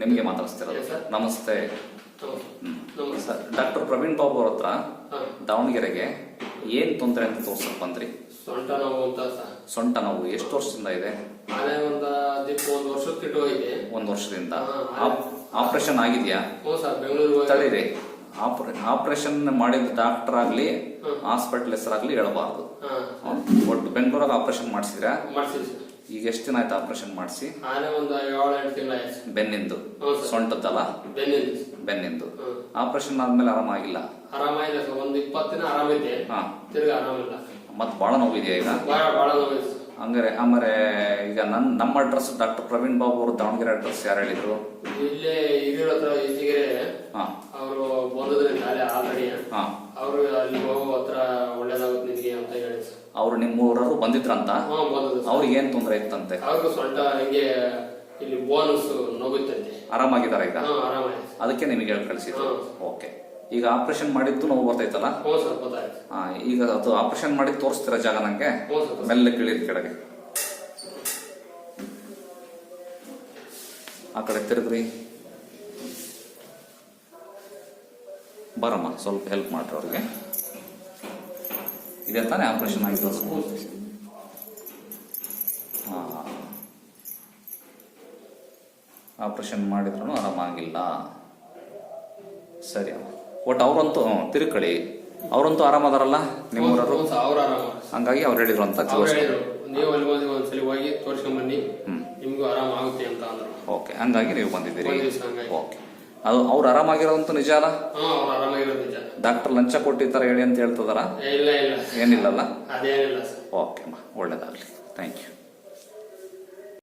ನಿಮಗೆ ಮಾತಾಡಿಸ್ತಿರೋದು. ಸರ್ ನಮಸ್ತೆ. ಸರ್ ಡಾಕ್ಟರ್ ಪ್ರವೀಣ್ ಬಾಬು ಅವ್ರ ಹತ್ರ ದಾವಣಗೆರೆಗೆ ಏನ್ ತೊಂದರೆ ಅಂತ ತೋರ್ಸಕ್ ಬಂದ್ರಿ? ಸೊಂಟ ನೋವು ಅಂತ ಸರ್ ಸೊಂಟ ನೋವು ಎಷ್ಟು ವರ್ಷದಿಂದ ಇದೆ? ಒಂದ ಒಂದ್ ವರ್ಷದ ಕಿಟ್ಟು ಹೋಗಿದೆ. ಒಂದ್ ವರ್ಷದಿಂದ. ಆಪರೇಷನ್ ಆಗಿದ್ಯಾ? ಹ್ಞೂ ಸರ್ ಬೆಂಗಳೂರಿಗೆ ತಡೀರಿ. ಆಪರೇಷನ್ ಮಾಡಿದ ಡಾಕ್ಟರ್ ಆಗ್ಲಿ. ಹಾಸ್ಪಿಟಲ್ ಹೆಸರಾಗ್ಲಿ ಹೇಳಬಾರ್ದು. ಒಟ್ಟು ಬೆಂಗಳೂರಾಗ ಆಪರೇಷನ್ ಮಾಡಿಸಿದ್ರಾ? ಸರ್ ಈಗ ಎಷ್ಟು ದಿನ ಆಯ್ತು ಆಪರೇಷನ್ ಮಾಡಿಸಿ? ಆನೆ ಒಂದು ಏಳು ಎಂಟು ಬೆನ್ನಿಂದು. ಹೌದು ಸರ್. ಸೊಂಟದ್ದಲ್ಲ? ಬೆನ್ನಿಂದ. ಬೆನ್ನಿಂದು. ಆಪರೇಷನ್ ಆದ್ಮೇಲೆ ಆರಾಮಾಗಿಲ್ಲ? ಆರಾಮಾಗಿಲ್ಲ ಸರ್. ಒಂದು ಇಪ್ಪತ್ತು ದಿನ ಆರಾಮಿದ್ದೆ. ಹಾ. ತಿರ್ಗಿ ಆರಾಮಿಲ್ಲ. ಮತ್ ಬಹಳ ನೋವಿದೆಯಾ ಈಗ? ಬಹಳ ಬಹಳ ನೋವಿದೆ ಸರ್. ಹಂಗಾರೆ ಆಮೇಲೆ ಈಗ ನನ್ ನಮ್ಮ ಅಡ್ರೆಸ್ ಡಾಕ್ಟರ್ ಪ್ರವೀಣ್ ಬಾಬು ಅವರು ದಾವಣಗೆರೆ ಅಡ್ರೆಸ್ ಯಾರು ಹೇಳಿದ್ರು? ಇಲ್ಲೇ ಹಿರಿಯರ ಹತ್ರ ಹಾ. ಅವರು ಬಂದದ್ರಿಂದ ಅಲ್ಲೇ ಆಲ್ರೆಡಿ ಹಾ. ಅವ್ರು ನಿಮ್ಮ ಊರವರು ಬಂದಿದ್ರಂತ ಅವ್ರಿಗೆ ಏನ್ ತೊಂದರೆ ಇತ್ತಂತೆ? ಆರಾಮಾಗಿದ್ದಾರೆ ಸೊಂಟ ಹಿಂಗೆ ಇಲ್ಲಿ ಬೋನಸ್ ನೋಗುತ್ತಂತೆ ಆರಾಮಾಗಿದ್ದಾರೆ ಈಗ? ಅದಕ್ಕೆ ನಿಮಗೆ ಹೇಳಿ ಕಳಿಸಿದ್ರು ಓಕೆ. ಈಗ ಆಪರೇಷನ್ ಮಾಡಿದ್ದು ನೋವು ಬರ್ತೈತಲ್ಲ? ಈಗ ಅದು ಆಪರೇಷನ್ ಮಾಡಿ ತೋರಿಸ್ತೀರಾ ಜಾಗ ನಂಗೆ? ಮೆಲ್ಲ ಕಿಳಿರಿ ಕೆಳಗೆ. ಆ ಕಡೆ ತಿರುಗ್ರಿ. ಬರಮ್ಮ ಸ್ವಲ್ಪ ಹೆಲ್ಪ್ ಮಾಡ್ರಿ ಅವ್ರಿಗೆ. ಇದೆ ತಾನೇ ಆಪರೇಷನ್ ಆಗಿದ್ದು ಆಪರೇಷನ್ ಮಾಡಿದ್ರು ಆರಾಮಾಗಿಲ್ಲ ಸರಿ. ಒಟ್ಟು ಅವರಂತೂ ತಿರುಕಳಿ ಅವರಂತೂ ಆರಾಮದಾರಲ್ಲ ನಿಮ್ಮೂರವರು? ಹಂಗಾಗಿ ಅವ್ರು ಹೇಳಿದ್ರು ಅಂತ ನೀವು ಅಲ್ಲಿ ಬಂದು ಒಂದ್ಸಲಿ ಹೋಗಿ ತೋರ್ಸ್ಕೊಂಡ್ ಬನ್ನಿ. ಹ್ಮ್. ನಿಮ್ಗೂ ಆರಾಮ ಆಗುತ್ತೆ ಅಂತ ಅಂದ್ರು. ಓಕೆ. ಹಂಗಾಗಿ ನೀವು ಬಂದಿದ್ದೀರಿ. ಓಕೆ. ಅದು ಅವ್ರು ಆರಾಮಾಗಿರೋದಂತೂ ನಿಜ ಅಲ್ಲ? ಡಾಕ್ಟರ್ ಲಂಚ ಕೊಟ್ಟಿರ್ತಾರೆ ಹೇಳಿ ಅಂತ ಹೇಳ್ತದಾರ ಏನಿಲ್ಲಲ್ಲ ಓಕೆ ಅಮ್ಮ ಒಳ್ಳೇದಾಗಲಿ. Thank you